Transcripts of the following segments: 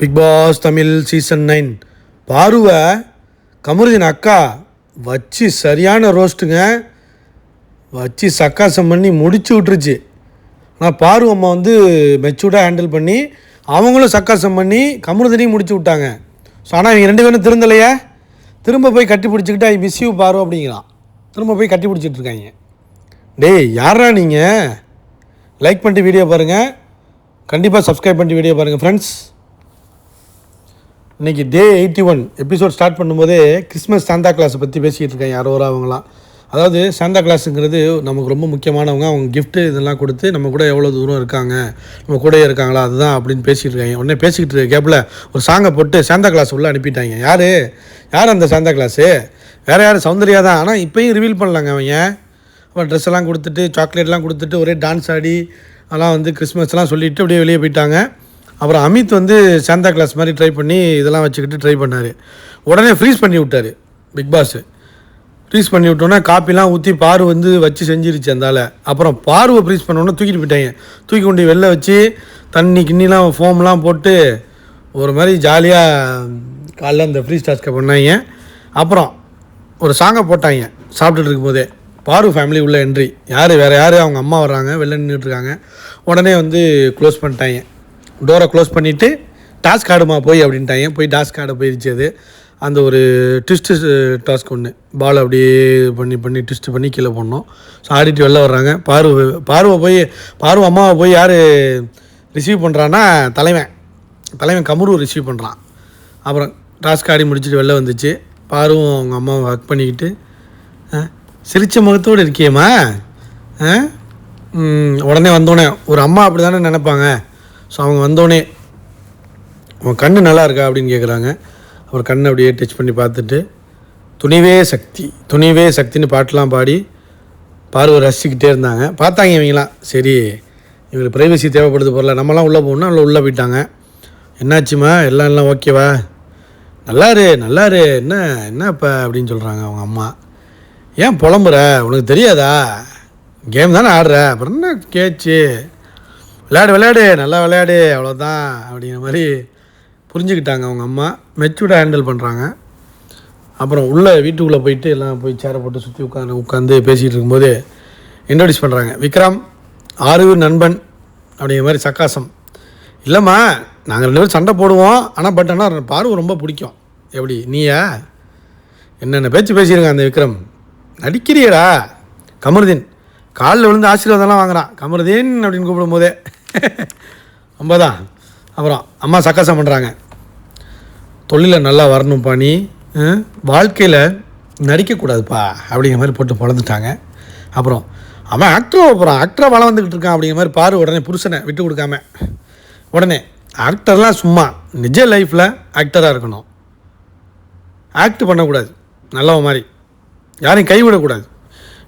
Bigg Boss Tamil season nine பாருவை Kamarudeen அக்கா வச்சு சரியான ரோஸ்ட்டுங்க. வச்சு சக்காசம் பண்ணி முடிச்சு விட்டுருச்சு. ஆனால் பாரு அம்மா வந்து மெச்சூர்டாக ஹேண்டில் பண்ணி அவங்களும் சக்காசம் பண்ணி கமருதனையும் முடிச்சு விட்டாங்க. ஸோ ஆனால் இவங்க ரெண்டு பேரும் திருந்தலையே? திரும்ப போய் கட்டி பிடிச்சிக்கிட்டு ஐ மிஸ் யூ பாரு அப்படிங்கிறான். திரும்ப போய் கட்டி பிடிச்சிட்ருக்காங்க டேய் யாரா நீங்கள் லைக் பண்ணிட்டு வீடியோ பாருங்கள் கண்டிப்பாக சப்ஸ்கிரைப் பண்ணிட்டு வீடியோ பாருங்கள் ஃப்ரெண்ட்ஸ் இன்றைக்கி day eighty one episode start பண்ணும்போதே கிறிஸ்மஸ் சாந்தா கிளாஸை பற்றி பேசிகிட்டு இருக்கேன். யாரோ ஒரு அவங்களாம் அதாவது சாந்தா கிளாஸுங்கிறது நமக்கு ரொம்ப முக்கியமானவங்க. அவங்க கிஃப்ட்டு இதெல்லாம் கொடுத்து நம்ம கூட எவ்வளோ தூரம் இருக்காங்க? நம்ம கூட இருக்காங்களா? அதுதான் அப்படின்னு பேசிகிட்டு இருக்காங்க உடனே பேசிக்கிட்டு இருக்க கேப்பில் ஒரு சாங்கை போட்டு சாந்தா கிளாஸ் உள்ளே அனுப்பிட்டாங்க. யார்? யார் அந்த சாந்தா கிளாஸு வேறு யார்? சௌந்தர்யா தான். ஆனால் இப்போயும் ரிவீல் பண்ணலாங்க அவங்க அப்புறம் ட்ரெஸ் எல்லாம் கொடுத்துட்டு சாக்லேட்லாம் கொடுத்துட்டு ஒரே டான்ஸ் ஆடி அதெல்லாம் வந்து கிறிஸ்மஸ்லாம் சொல்லிட்டு அப்படியே வெளியே போயிட்டாங்க. அப்புறம் அமித் வந்து சாந்தா கிளாஸ் மாதிரி ட்ரை பண்ணி இதெல்லாம் வச்சுக்கிட்டு ட்ரை பண்ணார். உடனே ஃப்ரீஸ் பண்ணி விட்டார் பிக் பாஸ் ஃப்ரீஸ் பண்ணி விட்டோன்னே காப்பிலாம் ஊற்றி பாரு வந்து வச்சு செஞ்சிருச்சு அந்தால. அப்புறம் பார்வை ஃப்ரீஸ் பண்ணோன்னே தூக்கிட்டு போயிட்டாங்க. தூக்கி கொண்டு வெளில வச்சு தண்ணி கிண்ணிலாம் ஃபோம்லாம் போட்டு ஒரு மாதிரி ஜாலியாக காலைல அந்த ஃப்ரீ டாஸ்க்கை பண்ணாங்க. அப்புறம் ஒரு சாங்கை போட்டாங்க சாப்பிட்டுட்டு இருக்கும்போதே. பாரு ஃபேமிலி உள்ள என்ட்ரி யார் வேறு யார்? அவங்க அம்மா வர்றாங்க வெளில நின்றுட்டு இருக்காங்க. உடனே வந்து க்ளோஸ் பண்ணிட்டாங்க. டோரை க்ளோஸ் பண்ணிவிட்டு டாஸ்க் ஆடுமா போய் அப்படின்ட்டாங்க. போய் டாஸ்க் ஆட போயிடுச்சு அது. அந்த ஒரு ட்விஸ்ட்டு டாஸ்க் ஒன்று பால் அப்படியே பண்ணி பண்ணி ட்விஸ்ட் பண்ணி கீழே போடணும். ஸோ ஆடிட்டு வெளில வர்றாங்க. பார்வை பார்வை போய் பார்வை அம்மாவை போய் யார் ரிசீவ் பண்ணுறான்னா தலைவன். தலைவன் கமுரு ரிசீவ் பண்ணுறான் அப்புறம் டாஸ்க் ஆடி முடிச்சுட்டு வெளில வந்துச்சு. பாருவும் அவங்க அம்மாவை ஹக் பண்ணிக்கிட்டு சிரித்த முகத்தோடு இருக்கியேம்மா? ஆ? உடனே வந்தோடனே ஒரு அம்மா அப்படி தானே நினப்பாங்க. ஸோ அவங்க வந்தோடனே உன் கண்ணு நல்லா இருக்கா? அப்படின்னு கேட்குறாங்க அவர் கண்ணை அப்படியே டச் பண்ணி பார்த்துட்டு துணிவே சக்தி துணிவே சக்தின்னு பாட்டெலாம் பாடி பார்வை ரசிச்சுக்கிட்டே இருந்தாங்க. பார்த்தாங்க இவங்களாம் சரி இவங்களுக்கு ப்ரைவசி தேவைப்படுது போகல நம்மலாம் உள்ளே போகணும்னா அதில் உள்ளே போயிட்டாங்க. என்னாச்சுமா எல்லாம் எல்லாம் ஓகேவா நல்லாரு நல்லாரு. என்ன என்ன இப்போ? அப்படின்னு சொல்கிறாங்க அவங்க அம்மா. ஏன் புலம்புற? உனக்கு தெரியாதா? கேம் தானே ஆடுற. அப்புறம் என்ன கேச்சு? விளையாடு விளையாடு நல்லா விளையாடு அவ்வளோதான் அப்படிங்கிற மாதிரி புரிஞ்சுக்கிட்டாங்க அவங்க அம்மா. மெச்சூர்டாக ஹேண்டில் பண்ணுறாங்க அப்புறம் உள்ளே வீட்டுக்குள்ளே போயிட்டு எல்லாம் போய் சேரை போட்டு சுற்றி உட்காந்து உட்காந்து பேசிகிட்டு இருக்கும்போது இன்ட்ரடியூஸ் பண்ணுறாங்க விக்ரம் ஆறு நண்பன் அப்படிங்கிற மாதிரி சக்காசம். இல்லைம்மா நாங்கள் ரெண்டு பேரும் சண்டை போடுவோம். ஆனால் பட் ஆனால் பார்வை ரொம்ப பிடிக்கும். எப்படி நீயா? என்னென்ன பேச்சு பேசியிருங்க அந்த விக்ரம். நடிக்கிறியடா கமருதீன். காலில் விழுந்து ஆசீர்வாதம்லாம் வாங்குறான். கமருதீன் அப்படின்னு கூப்பிடும்போதே. போதே தான் அப்புறம் அம்மா சக்கசம் பண்ணுறாங்க தொழிலில் நல்லா வரணும்ப்பா நீ. வாழ்க்கையில் நடிக்கக்கூடாதுப்பா அப்படிங்கிற மாதிரி போட்டு பழந்துட்டாங்க. அப்புறம் அவன் ஆக்டராக அப்புறம் ஆக்டராக வளம் வந்துக்கிட்டு இருக்கான் அப்படிங்கிற மாதிரி பாரு உடனே புருஷனை விட்டு கொடுக்காம. உடனே ஆக்டர்லாம் சும்மா நிஜ லைஃப்பில் ஆக்டராக இருக்கணும். ஆக்ட் பண்ணக்கூடாது. நல்லவன் மாதிரி. யாரையும் கைவிடக்கூடாது.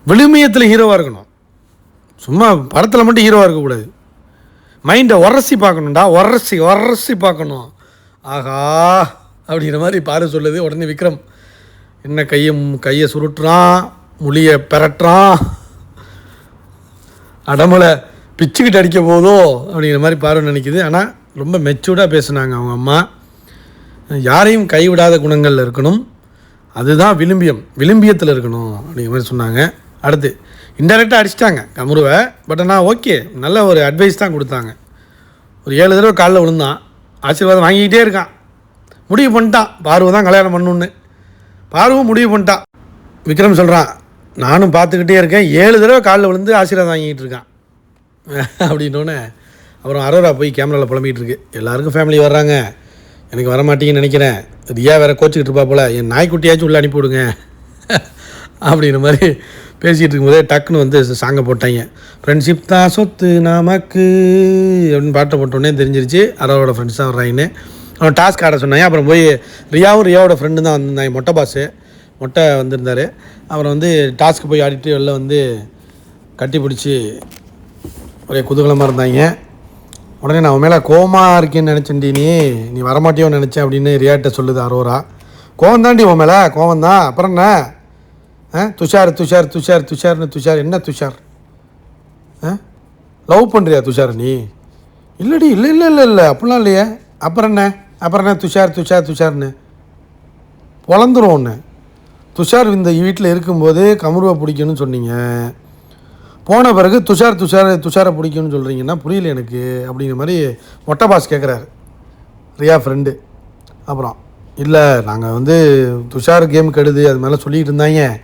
விழுமியத்தில் ஹீரோவாக இருக்கணும். சும்மா படத்தில் மட்டும் ஹீரோவாக இருக்கக்கூடாது. மைண்டை உரசி பார்க்கணும்டா உரசி உரசி பார்க்கணும். ஆஹா அப்படிங்கிற மாதிரி பாரு சொல்லுது. உடனே விக்ரம் என்ன கையை கையை சுருட்டுறான் மொழியை பெரட்டுறான். அடமலை பிச்சுக்கிட்டு அடிக்க போதோ அப்படிங்கிற மாதிரி பாரு நினைக்குது. ஆனால் ரொம்ப மெச்சூர்டாக பேசுனாங்க அவங்க அம்மா. யாரையும் கைவிடாத குணங்களில் இருக்கணும். அதுதான் விளிம்பியம். விளிம்பியத்தில் இருக்கணும் அப்படிங்கிற மாதிரி சொன்னாங்க. அடுத்து இன்டெரக்டாக அடிச்சிட்டாங்க கமுருவை. பட் ஆனால் ஓகே நல்ல ஒரு அட்வைஸ் தான் கொடுத்தாங்க. ஒரு ஏழு தடவை காலில் விழுந்தான். ஆசீர்வாதம் வாங்கிக்கிட்டே இருக்கான். முடிவு பண்ணிட்டான். பார்வை தான் கல்யாணம் பண்ணணுன்னு பார்வும் முடிவு பண்ணிட்டான். விக்ரம் சொல்கிறான் நானும் பார்த்துக்கிட்டே இருக்கேன். ஏழு தடவை காலில் விழுந்து ஆசீர்வாதம் வாங்கிக்கிட்டு இருக்கான். அப்படின்னோடனே அப்புறம் அரோரா போய் கேமராவில் புலம்பிகிட்டு இருக்கு. எல்லாருக்கும் ஃபேமிலி வர்றாங்க. எனக்கு வரமாட்டீங்கன்னு நினைக்கிறேன். ரியா வேறு கோச்சிக்கிட்டு இருப்பா போல். என் நாய்க்குட்டியாச்சும் உள்ளே அனுப்பி விடுங்க அப்படிங்கிற மாதிரி பேசிகிட்டு இருக்கும்போதே டக்குன்னு வந்து சாங்கை போட்டாங்க. ஃப்ரெண்ட்ஷிப் தான் சொத்து நமக்கு அப்படின்னு பாட்டை போட்டோடனே தெரிஞ்சிருச்சு. அரோரோட ஃப்ரெண்ட்ஸ் தான் வர்றாங்கன்னு. அவன் டாஸ்க் ஆட சொன்னாங்க. அப்புறம் போய் ரியாவும் ரியாவோட ஃப்ரெண்டு தான் வந்திருந்தாங்க. மொட்டை பாஸு மொட்டை வந்திருந்தார். அப்புறம் வந்து டாஸ்க்கு போய் ஆடிட்டு வெளில வந்து கட்டி பிடிச்சி ஒரே குதூகலமாக இருந்தாங்க. உடனே நான் உன் மேலே கோவமாக இருக்கேன்னு நினச்சேன்டி நீ. நீ வரமாட்டியோன்னு நினச்சேன் அப்படின்னு ரியாட்ட சொல்லுது அரோரா. கோவம் தாண்டி உன் மேலே. கோவம் தான் அப்புறம் என்ன? துஷார் துஷார் துஷார் துஷார்னு துஷார். என்ன துஷார்? ஆ? லவ் பண்ணுறியா துஷார் நீ? இல்லடி இல்லை இல்லை இல்லை இல்லை. அப்படிலாம் இல்லையே. அப்புறம் என்ன? அப்புறம் என்ன துஷார் துஷார் துஷார்னு? பொழந்துரும் ஒன்று துஷார் இந்த வீட்டில் இருக்கும்போது கமருவை பிடிக்கணும்னு சொன்னீங்க. போன பிறகு துஷார் துஷார் துஷாரை பிடிக்கும்னு சொல்கிறீங்கன்னா புரியல எனக்கு அப்படிங்கிற மாதிரி மொட்டை பாஸ் கேட்குறாரு ரியா ஃப்ரெண்டு அப்புறம் இல்லை நாங்கள் வந்து துஷார் கேம் கெடுது. அது மேலே சொல்லிக்கிட்டு இருந்தாங்க.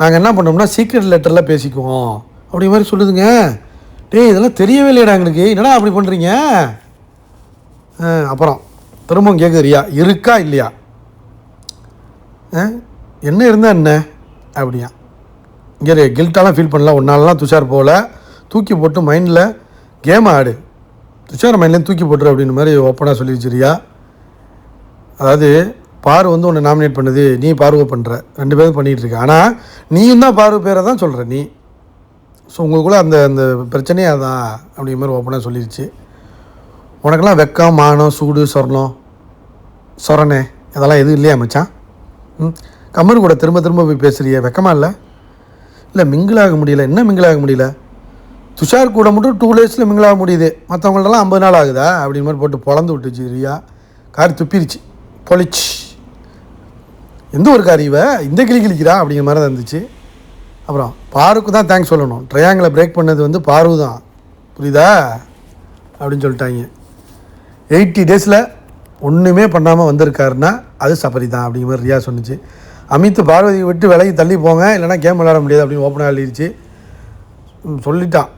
நாங்கள் என்ன பண்ணோம்னா சீக்ரெட் லெட்டரில் பேசிக்குவோம். அப்படி மாதிரி சொல்லுதுங்க. டேய் இதெல்லாம் தெரியவே இல்லையடா எங்களுக்கு. என்னடா அப்படி பண்ணுறீங்க அப்புறம் திரும்பவும் கேட்குது ரியா இருக்கா இல்லையா? ஆ, என்ன இருந்தால் என்ன? அப்படியா. இங்கே கில்ட்டாலாம் ஃபீல் பண்ணல. ஒன்றாலலாம் துஷார் போகல. தூக்கி போட்டு மைண்டில் கேம் ஆடு. துஷார் மைண்ட்லேருந்து தூக்கி போட்டுரு அப்படின்னு மாதிரி ஓப்பனாக சொல்லிடுச்சு ரியா அதாவது பாரு வந்து உன்னை நாமினேட் பண்ணுது நீ பார்வை பண்ணுற ரெண்டு பேரும் பண்ணிகிட்ருக்க ஆனால் நீயும் தான் பார்வை பேரை தான் சொல்கிற நீ. ஸோ உங்களுக்குள்ள அந்த அந்த பிரச்சனையே அதான் அப்படிங்கிற மாதிரி ஓப்பனாக சொல்லிடுச்சு உனக்கெல்லாம் வெக்கம் மானம் சூடு சொர்ணம் சொரணே இதெல்லாம் எதுவும் இல்லையா மச்சான்? ம்? கம்மர் கூட திரும்ப திரும்ப போய் பேசுகிறியே வெக்கமாக இல்லை? இல்லை மிங்கிளாக முடியல. என்ன மிங்கிளாக முடியல? துஷார் கூட மட்டும் டூ டேஸில் மிங்கிளாக முடியுது. மற்றவங்கள்டலாம் ஐம்பது நாள் ஆகுதா? அப்படிங்கிற மாதிரி போட்டு பொழந்து விட்டுச்சு ரியா. கார் துப்பிருச்சு. பொழிச்சு எந்த ஒரு கார் இந்த கிளி கிளிக்கிறா அப்படிங்கிற மாதிரி தான் இருந்துச்சு. அப்புறம் பாருக்கு தான் தேங்க்ஸ் சொல்லணும். ட்ரையாங்கிளை பிரேக் பண்ணது வந்து பாரு தான். புரியுதா? அப்படின்னு சொல்லிட்டாங்க. எயிட்டி டேஸில் ஒன்றுமே பண்ணாமல் வந்திருக்காருன்னா அது சபரி தான் அப்படிங்கிற மாதிரி ரியா சொன்னுச்சு. அமித் பார்வதியை விட்டு விலகி தள்ளி போங்க இல்லைன்னா கேம் விளையாட முடியாது அப்படின்னு ஓப்பனாக எழுதிருச்சு. சொல்லிட்டான்.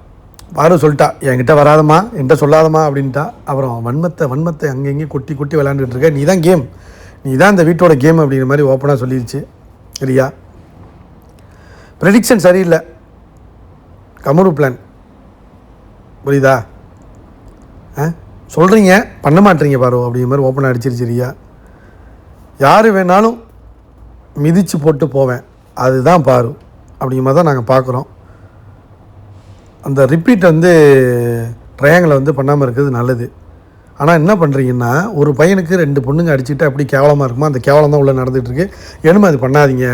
பாரு சொல்லிட்டா. என்கிட்ட வராதம்மா என்கிட்ட சொல்லாதம்மா அப்படின்ட்டா. அப்புறம் வன்மத்தை வன்மத்தை அங்கே கொட்டி கொட்டி விளையாண்டுட்டு இருக்க. நீ தான் கேம். நீ தான் இந்த வீட்டோட கேம் அப்படிங்கிற மாதிரி ஓப்பனாக சொல்லிடுச்சு ரியா ப்ரெடிக்ஷன் சரியில்லை. கமரு பிளான் புரியுதா? ஆ? சொல்கிறீங்க பண்ண மாட்டீங்க பாரு அப்படிங்கிற மாதிரி ஓப்பனாக அடிச்சிருச்சு ரியா யார் வேணாலும் மிதித்து போட்டு போவேன். அதுதான் பாரு அப்படிங்கிற மாதிரி தான் நாங்கள் பார்க்குறோம். அந்த ரிப்பீட் வந்து ட்ரையாங்கில் வந்து பண்ணாமல் இருக்கிறது நல்லது. ஆனால் என்ன பண்ணுறீங்கன்னா ஒரு பையனுக்கு ரெண்டு பொண்ணுங்க அடிச்சுட்டு அப்படி கேவலமாக இருக்குமா? அந்த கேவலம் தான் உள்ளே நடந்துகிட்ருக்கு என்னமே அது பண்ணாதீங்க.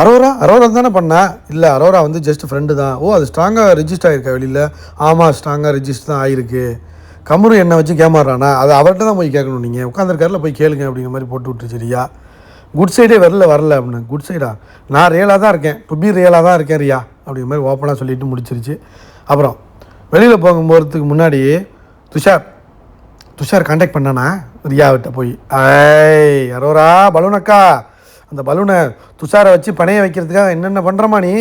அரோரா அரோரா தானே பண்ணா? இல்லை அரோரா வந்து ஜஸ்ட் ஃப்ரெண்டு தான். ஓ அது ஸ்ட்ராங்காக ரிஜிஸ்டர் ஆகிருக்கா வெளியில்? ஆமாம் ஸ்ட்ராங்காக ரிஜிஸ்டர் தான் ஆகிருக்கு கமரு என்னை வச்சு கேமாறானா அது அவர்கிட்ட தான் போய் கேட்கணும் நீங்கள் உட்காந்துருக்காரில் போய் கேளுங்க அப்படிங்கிற மாதிரி போட்டு விட்டு சரியா? குட் சைடே வரல வரல அப்படின்னு. குட் சைடா நான் ரியலாக தான் இருக்கேன். டு பி ரியலாக தான் இருக்கேன் ரியா. அப்படிங்கிற மாதிரி ஓப்பனாக சொல்லிட்டு முடிச்சிருச்சு. அப்புறம் வெளியில் போகும் போகிறதுக்கு முன்னாடி துஷார் துஷார் காண்டாக்ட் பண்ணானா? ரியாவிட்ட போய். ஐய் அரோரா பலூனக்கா அந்த பலூனை துஷாரை வச்சு பணைய வைக்கிறதுக்காக என்னென்ன பண்ணுறமா நீ?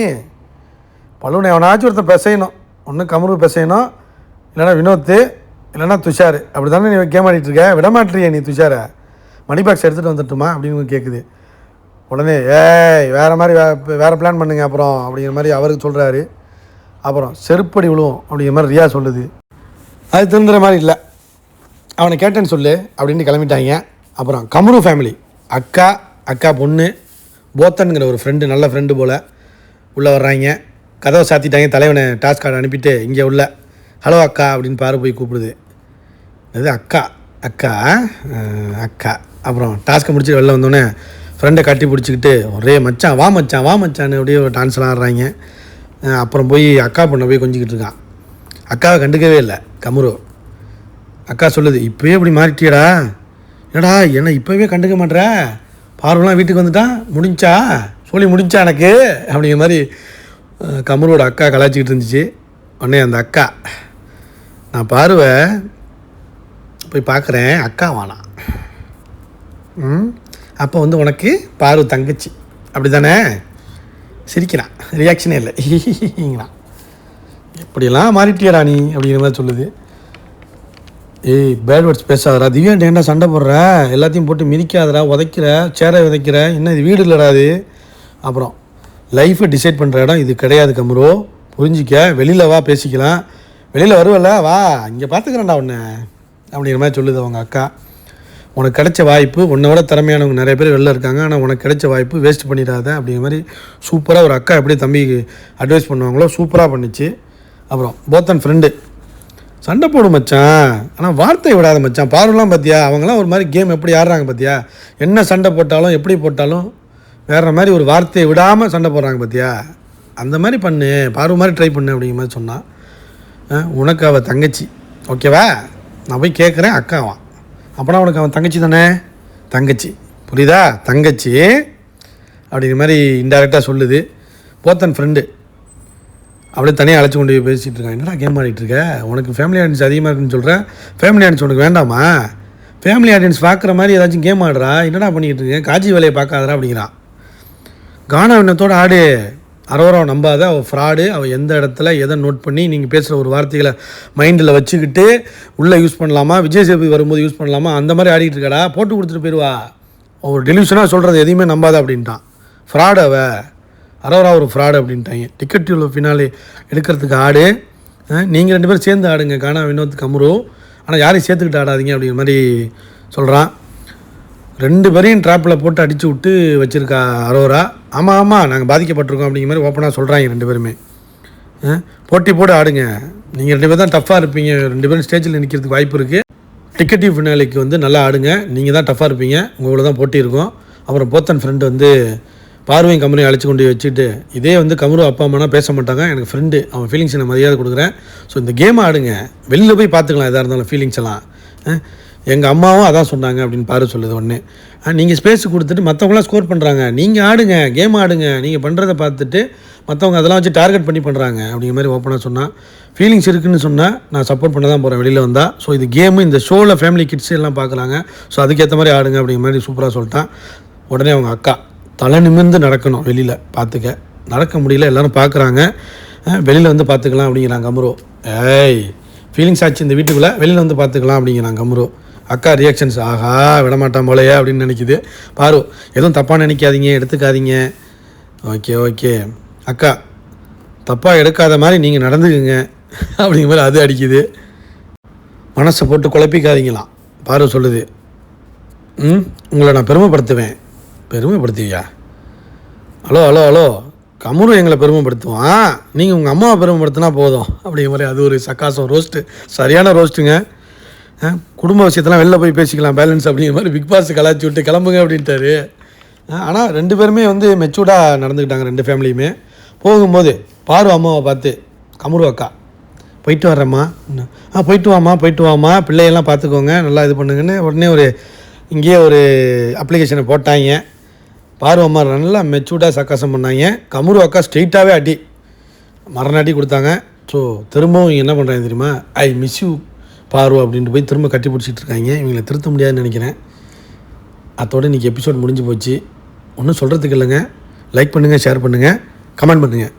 பலூனை எவனாச்சும் ஒருத்தன் பிசையணும். ஒன்று கமரு பிசையணும். இல்லைன்னா வினோத்து இல்லைன்னா துஷார். அப்படி தானே நீ கேம் ஆடிட்டுருக்க இருக்க? விட நீ துஷாரை. மணி பாக்ஸ் எடுத்துகிட்டு வந்துட்டுமா? அப்படின்னு கேட்குது உடனே ஏய் வேறு மாதிரி வே வேறு பிளான் பண்ணுங்க அப்புறம் அப்படிங்கிற மாதிரி அவருக்கு சொல்கிறாரு அப்புறம் செருப்படி விழுவும் அப்படிங்கிற மாதிரி ரியா சொல்லுது. அது திருந்துற மாதிரி இல்லை. அவனை கேட்டேன்னு சொல்லு அப்படின்னு கிளம்பிட்டாங்க. அப்புறம் கமரு ஃபேமிலி அக்கா அக்கா பொண்ணு போத்தனுங்கிற ஒரு ஃப்ரெண்டு நல்ல ஃப்ரெண்டு போல் உள்ளே வர்றாங்க. கதவை சாத்திட்டாங்க தலைவனை டாஸ்க் கார்டு அனுப்பிட்டு இங்கே உள்ள. ஹலோ அக்கா அப்படின்னு பாரு போய் கூப்பிடுது. அது அக்கா அக்கா அக்கா. அப்புறம் டாஸ்க்கை முடிச்சு வெளில வந்தோடனே ஃப்ரெண்டை கட்டி பிடிச்சிக்கிட்டு ஒரே மச்சான் வா மச்சான் வா மச்சான்னு அப்படியே டான்ஸ்லாம் ஆடுறாங்க. அப்புறம் போய் அக்கா பொண்ணை போய் கொஞ்சிக்கிட்டு இருக்கான். அக்காவை கண்டுக்கவே இல்லை கமுரு. அக்கா சொல்லுது இப்போயே இப்படி மாறிட்டியடா. என்னடா என்னை இப்போவே கண்டுக்க மாட்டேற பார்வலாம் வீட்டுக்கு வந்துட்டான் முடிஞ்சா? சொல்லி முடிஞ்சா எனக்கு? அப்படிங்கிற மாதிரி கமலோட அக்கா கலாய்ச்சிக்கிட்டு இருந்துச்சு. உடனே அந்த அக்கா. நான் பார்வை போய் பார்க்குறேன். அக்கா வானா. ம்? அப்போ வந்து உனக்கு பார்வை தங்கச்சி. அப்படி தானே சிரிக்கிறான் ரியாக்ஷனே இல்லை. ஹிஹிஹிங்கிறான் எப்படியெல்லாம் மாறிட்டியடா நீ? அப்படிங்கிற மாதிரி சொல்லுது. ஏய் பேட் வேர்ட்ஸ் பேசாதடா. திவ்யாண்ட என்ன சண்டை போடுற? எல்லாத்தையும் போட்டு மிதிக்காதடா உதைக்கிற சேரை விதைக்கிற. என்ன இது வீடு இல்லைடாது அப்புறம் லைஃப்பை டிசைட் பண்ணுற இடம் இது கிடையாது கம்ரோ புரிஞ்சிக்க. வெளியில் வா பேசிக்கலாம். வெளியில் வருவல்ல வா. இங்கே பார்த்துக்கிறேன்டா உன்னை. அப்படிங்கிற மாதிரி சொல்லுது அவங்க அக்கா. உனக்கு கிடைச்ச வாய்ப்பு உன்னை விட திறமையானவங்க நிறைய பேர் வெளில இருக்காங்க. ஆனால் உனக்கு கிடைச்ச வாய்ப்பு வேஸ்ட் பண்ணிடாத. அப்படிங்கிற மாதிரி சூப்பராக ஒரு அக்கா எப்படி தம்பிக்கு அட்வைஸ் பண்ணுவாங்களோ சூப்பராக பண்ணிச்சு. அப்புறம் போத்தன் ஃப்ரெண்டு சண்டை போடும் மச்சான். ஆனால் வார்த்தை விடாத மச்சான். பார்வலாம் பார்த்தியா அவங்களாம் ஒரு மாதிரி கேம் எப்படி ஆடுறாங்க பார்த்தியா என்ன சண்டை போட்டாலும் எப்படி போட்டாலும் வேறு மாதிரி ஒரு வார்த்தையை விடாமல் சண்டை போடுறாங்க பார்த்தியா அந்த மாதிரி பண்ணு. பார்வை மாதிரி ட்ரை பண்ணு அப்படிங்கிற மாதிரி சொன்னான். ஆ, உனக்கு அவள் தங்கச்சி. ஓகேவா நான் போய் கேட்குறேன் அக்காவான் அப்போனா உனக்கு அவன் தங்கச்சி தானே? தங்கச்சி. புரியுதா? தங்கச்சி. அப்படிங்கிற மாதிரி இன்டெரக்டாக சொல்லுது. போத்தன் ஃப்ரெண்டு அப்படியே தனியாக அழைச்சி கொண்டு போய் பேசிகிட்டு இருக்கான் என்னடா கேம் ஆடிட்டு இருக்க? உனக்கு ஃபேமிலி ஆடியன்ஸ் அதிகமாக இருக்குன்னு சொல்கிறேன் ஃபேமிலி ஆடியன்ஸ் உனக்கு வேண்டாமா? ஃபேமிலி ஆடியன்ஸ் பார்க்குற மாதிரி ஏதாச்சும் கேம் ஆடுறா? என்னடா பண்ணிக்கிட்டு இருக்கேன் காட்சி வேலையை பார்க்காதரா அப்படிங்கிறான். கானா விண்ணத்தோடு ஆடு அரோராவை நம்பாத அவள் ஃப்ராடு அவள் எந்த இடத்துல எதை நோட் பண்ணி நீங்கள் பேசுகிற ஒரு வார்த்தைகளை மைண்டில் வச்சுக்கிட்டு உள்ளே யூஸ் பண்ணலாமா? விஜய் சேதுபதி வரும்போது யூஸ் பண்ணலாமா? அந்த மாதிரி ஆடிட்டு இருக்காடா. போட்டு கொடுத்துட்டு போயிடுவா ஒரு டெலிவிஷனாக சொல்கிறது எதையுமே நம்பாத அப்படின்ட்டான். ஃப்ராடு அவள் அரோரா ஒரு ஃப்ராடு அப்படின்ட்டாங்க. டிக்கெட் டியூல ஃபினாலே எடுக்கிறதுக்கு ஆடு. நீங்கள் ரெண்டு பேரும் சேர்ந்து ஆடுங்க. கானா வினோத் கமரு. ஆனால் யாரையும் சேர்த்துக்கிட்டு ஆடாதீங்க அப்படிங்கிற மாதிரி சொல்கிறான் ரெண்டு பேரையும் ட்ராப்பில் போட்டு அடித்து விட்டு வச்சுருக்கா அரோரா. ஆமாம் ஆமாம் நாங்கள் பாதிக்கப்பட்டிருக்கோம் அப்படிங்கிற மாதிரி ஓப்பனாக சொல்கிறாங்க ரெண்டு பேருமே. ஆ, போட்டி போட்டு ஆடுங்க. நீங்கள் ரெண்டு பேரும் தான் டஃப்பாக இருப்பீங்க. ரெண்டு பேரும் ஸ்டேஜில் நிற்கிறதுக்கு வாய்ப்பு இருக்குது டிக்கெட்டிவ் ஃபினாலிக்கு வந்து நல்லா ஆடுங்க. நீங்கள் தான் டஃப்பாக இருப்பீங்க. உங்களோட தான் போட்டி இருக்கும். அப்புறம் போத்தன் ஃப்ரெண்டு வந்து பார்வையும் கமரையும் அழைச்சி கொண்டு வச்சுட்டு இதே வந்து கமரு அப்பா அம்மானா பேச மாட்டாங்க. எனக்கு ஃப்ரெண்டு அவன் ஃபீலிங்ஸ் நான் மரியாதை கொடுக்குறேன். ஸோ இந்த கேம் ஆடுங்க. வெளியில் போய் பார்த்துக்கலாம் எதாக இருந்தாலும் ஃபீலிங்ஸ் எல்லாம். எங்கள் அம்மாவும் அதான் சொன்னாங்க அப்படின்னு பாரு சொல்லுது ஒன்று நீங்கள் ஸ்பேஸ் கொடுத்துட்டு மற்றவங்களாம் ஸ்கோர் பண்ணுறாங்க நீங்கள் ஆடுங்க கேம் ஆடுங்க. நீங்கள் பண்ணுறதை பார்த்துட்டு மற்றவங்க அதெல்லாம் வச்சு டார்கெட் பண்ணி பண்ணுறாங்க அப்படிங்கிற மாதிரி ஓப்பனாக சொன்னால் ஃபீலிங்ஸ் இருக்குன்னு சொன்னால் நான் சப்போர்ட் பண்ண தான் போகிறேன் வெளியில் வந்தால் ஸோ இது கேமு இந்த ஷோவில் ஃபேமிலி கிட்ஸ் எல்லாம் பார்க்குறாங்க ஸோ அதுக்கேற்ற மாதிரி ஆடுங்க அப்படிங்கிற மாதிரி சூப்பராக சொல்லிட்டான். உடனே அவங்க அக்கா. தலை நிமிர்ந்து நடக்கணும் வெளியில் பார்த்துக்க. நடக்க முடியல எல்லோரும் பார்க்குறாங்க. வெளியில் வந்து பார்த்துக்கலாம் அப்படிங்கிறாங்க அம்ரோ. ஏய் ஃபீலிங்ஸ் ஆச்சு இந்த வீட்டுக்குள்ளே வெளியில் வந்து பார்த்துக்கலாம் அப்படிங்கிறாங்க அம்ரோ. அக்கா ரியாக்ஷன்ஸ் ஆஹா விடமாட்டான் போலையே அப்படின்னு நினைக்குது. பாரு எதுவும் தப்பாக நினைக்காதீங்க எடுத்துக்காதீங்க. Okay okay. அக்கா தப்பாக எடுக்காத மாதிரி நீங்கள் நடந்துக்குங்க. அப்படிங்கிற மாதிரி அது அடிக்குது. மனசை போட்டு குழப்பிக்காதீங்களாம். பாரு சொல்லுது. ம் உங்களை நான் பெருமைப்படுத்துவேன். பெருமைப்படுத்துவியா ஹலோ ஹலோ ஹலோ. கமரும் எங்களை பெருமைப்படுத்துவான். நீங்கள் உங்கள் அம்மாவை பெருமைப்படுத்தினா போதும். அப்படிங்கிற மாதிரி அது ஒரு சக்காசம் ரோஸ்ட்டு சரியான ரோஸ்ட்டுங்க குடும்ப விஷயத்தெல்லாம் வெளில போய் பேசிக்கலாம் பேலன்ஸ் அப்படிங்கிற மாதிரி பிக் பாஸ் கலாச்சி விட்டு கிளம்புங்க அப்படின்ட்டாரு. ஆனால் ரெண்டு பேருமே வந்து மெச்சூர்டாக நடந்துக்கிட்டாங்க ரெண்டு ஃபேமிலியுமே போகும்போது பாரு அம்மாவை பார்த்து கமரு அக்கா போயிட்டு வர்றம்மா. ஆ போயிட்டு வாம்மா போயிட்டு வாம்மா. பிள்ளையெல்லாம் பார்த்துக்கோங்க. நல்லா இது பண்ணுங்கன்னு உடனே ஒரு இங்கேயே ஒரு அப்ளிகேஷனை போட்டாங்க. பார்வம்மா நல்லா மெச்சூர்டாக சக்காசம் பண்ணாங்க. கமுரு அக்கா ஸ்ட்ரெயிட்டாகவே அடி. மரணாட்டி கொடுத்தாங்க. ஸோ திரும்பவும் என்ன பண்ணுறாங்க தெரியுமா? ஐ மிஸ் யூ பார்வ அப்படின்ட்டு போய் திரும்ப கட்டி பிடிச்சிட்டு இருக்காங்க. இவங்களை திருத்த முடியாதுன்னு நினைக்கிறேன். அதோட இன்றைக்கி எபிசோட் முடிஞ்சு போச்சு. ஒன்றும் சொல்கிறதுக்கு இல்லைங்க. லைக் பண்ணுங்கள் ஷேர் பண்ணுங்கள் கமெண்ட் பண்ணுங்கள்